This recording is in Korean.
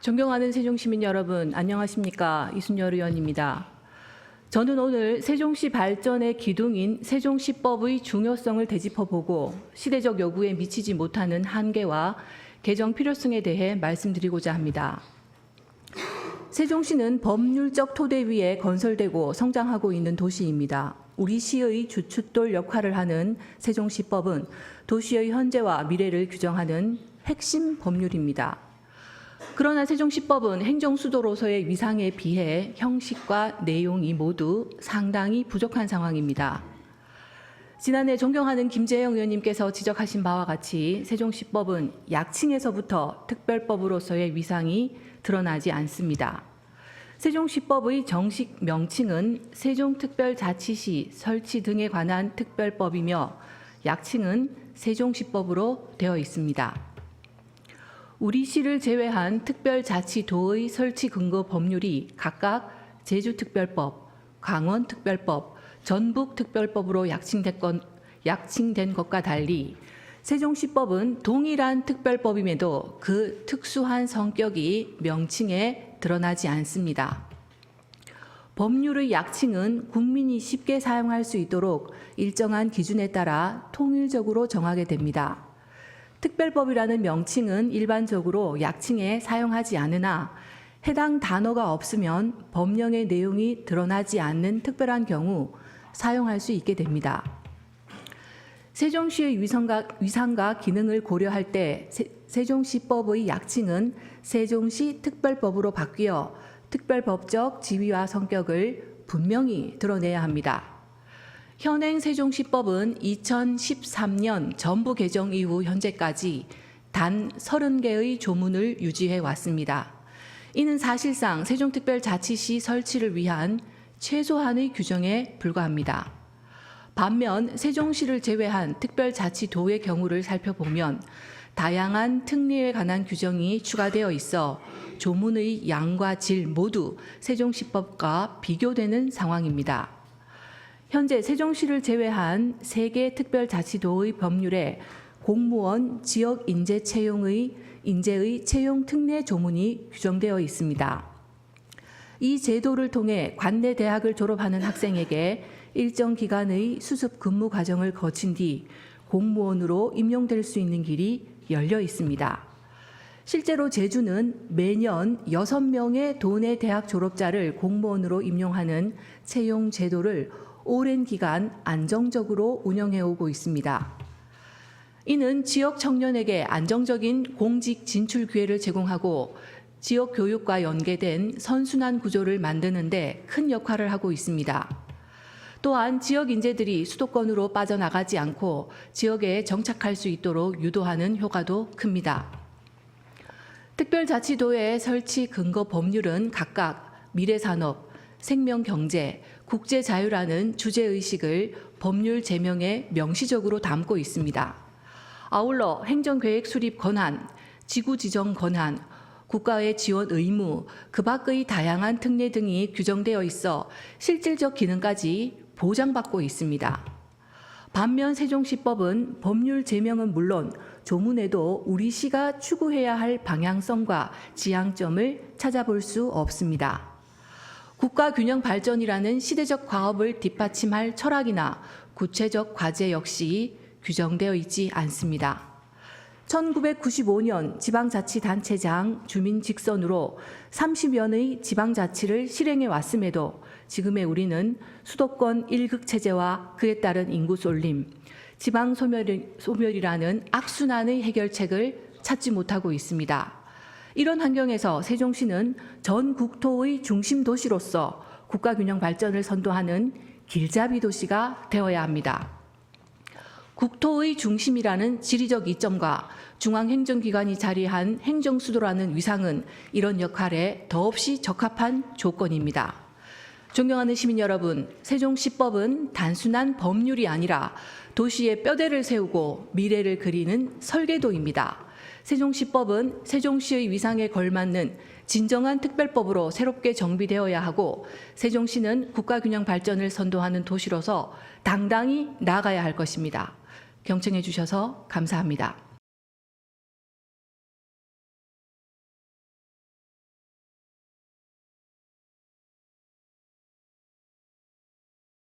존경하는 세종시민 여러분, 안녕하십니까? 이순열 의원입니다. 저는 오늘 세종시 발전의 기둥인 세종시법의 중요성을 되짚어보고 시대적 요구에 미치지 못하는 한계와 개정 필요성에 대해 말씀드리고자 합니다. 세종시는 법률적 토대 위에 건설되고 성장하고 있는 도시입니다. 우리 시의 주춧돌 역할을 하는 세종시법은 도시의 현재와 미래를 규정하는 핵심 법률입니다. 그러나 세종시법은 행정수도로서의 위상에 비해 형식과 내용이 모두 상당히 부족한 상황입니다. 지난해 존경하는 김재영 의원님께서 지적하신 바와 같이 세종시법은 약칭에서부터 특별법으로서의 위상이 드러나지 않습니다. 세종시법의 정식 명칭은 세종특별자치시 설치 등에 관한 특별법이며 약칭은 세종시법으로 되어 있습니다. 우리 시를 제외한 특별자치도의 설치 근거 법률이 각각 제주특별법, 강원특별법, 전북특별법으로 약칭된, 건, 약칭된 것과 달리 세종시법은 동일한 특별법임에도 그 특수한 성격이 명칭에 드러나지 않습니다. 법률의 약칭은 국민이 쉽게 사용할 수 있도록 일정한 기준에 따라 통일적으로 정하게 됩니다. 특별법이라는 명칭은 일반적으로 약칭에 사용하지 않으나 해당 단어가 없으면 법령의 내용이 드러나지 않는 특별한 경우 사용할 수 있게 됩니다. 세종시의 위상과, 위상과 기능을 고려할 때 세, 세종시법의 약칭은 세종시 특별법으로 바뀌어 특별법적 지위와 성격을 분명히 드러내야 합니다. 현행 세종시법은 2013년 전부 개정 이후 현재까지 단 30개의 조문을 유지해 왔습니다. 이는 사실상 세종특별자치시 설치를 위한 최소한의 규정에 불과합니다. 반면 세종시를 제외한 특별자치도의 경우를 살펴보면 다양한 특례에 관한 규정이 추가되어 있어 조문의 양과 질 모두 세종시법과 비교되는 상황입니다. 현재 세종시를 제외한 세개 특별자치도의 법률에 공무원 지역 인재 채용의 인재의 채용 특례 조문이 규정되어 있습니다. 이 제도를 통해 관내 대학을 졸업하는 학생에게 일정 기간의 수습 근무 과정을 거친 뒤 공무원으로 임용될 수 있는 길이 열려 있습니다. 실제로 제주는 매년 6명의 도내 대학 졸업자를 공무원으로 임용하는 채용 제도를 오랜 기간 안정적으로 운영해 오고 있습니다. 이는 지역 청년에게 안정적인 공직 진출 기회를 제공하고 지역 교육과 연계된 선순환 구조를 만드는데 큰 역할을 하고 있습니다. 또한 지역 인재들이 수도권으로 빠져나가지 않고 지역에 정착할 수 있도록 유도하는 효과도 큽니다. 특별자치도의 설치 근거 법률은 각각 미래산업, 생명 경제, 국제 자유라는 주제 의식을 법률 제명에 명시적으로 담고 있습니다. 아울러 행정계획 수립 권한, 지구 지정 권한, 국가의 지원 의무, 그 밖의 다양한 특례 등이 규정되어 있어 실질적 기능까지 보장받고 있습니다. 반면 세종시법은 법률 제명은 물론 조문에도 우리 시가 추구해야 할 방향성과 지향점을 찾아볼 수 없습니다. 국가 균형 발전이라는 시대적 과업을 뒷받침할 철학이나 구체적 과제 역시 규정되어 있지 않습니다. 1995년 지방자치단체장 주민 직선으로 30연의 지방자치를 실행해 왔음에도 지금의 우리는 수도권 1극 체제와 그에 따른 인구 쏠림, 지방 소멸이라는 악순환의 해결책을 찾지 못하고 있습니다. 이런 환경에서 세종시는 전 국토의 중심 도시로서 국가 균형 발전을 선도하는 길잡이 도시가 되어야 합니다. 국토의 중심이라는 지리적 이점과 중앙행정기관이 자리한 행정수도라는 위상은 이런 역할에 더없이 적합한 조건입니다. 존경하는 시민 여러분, 세종시법은 단순한 법률이 아니라 도시의 뼈대를 세우고 미래를 그리는 설계도입니다. 세종시법은 세종시의 위상에 걸맞는 진정한 특별법으로 새롭게 정비되어야 하고 세종시는 국가균형 발전을 선도하는 도시로서 당당히 나아가야 할 것입니다. 경청해 주셔서 감사합니다.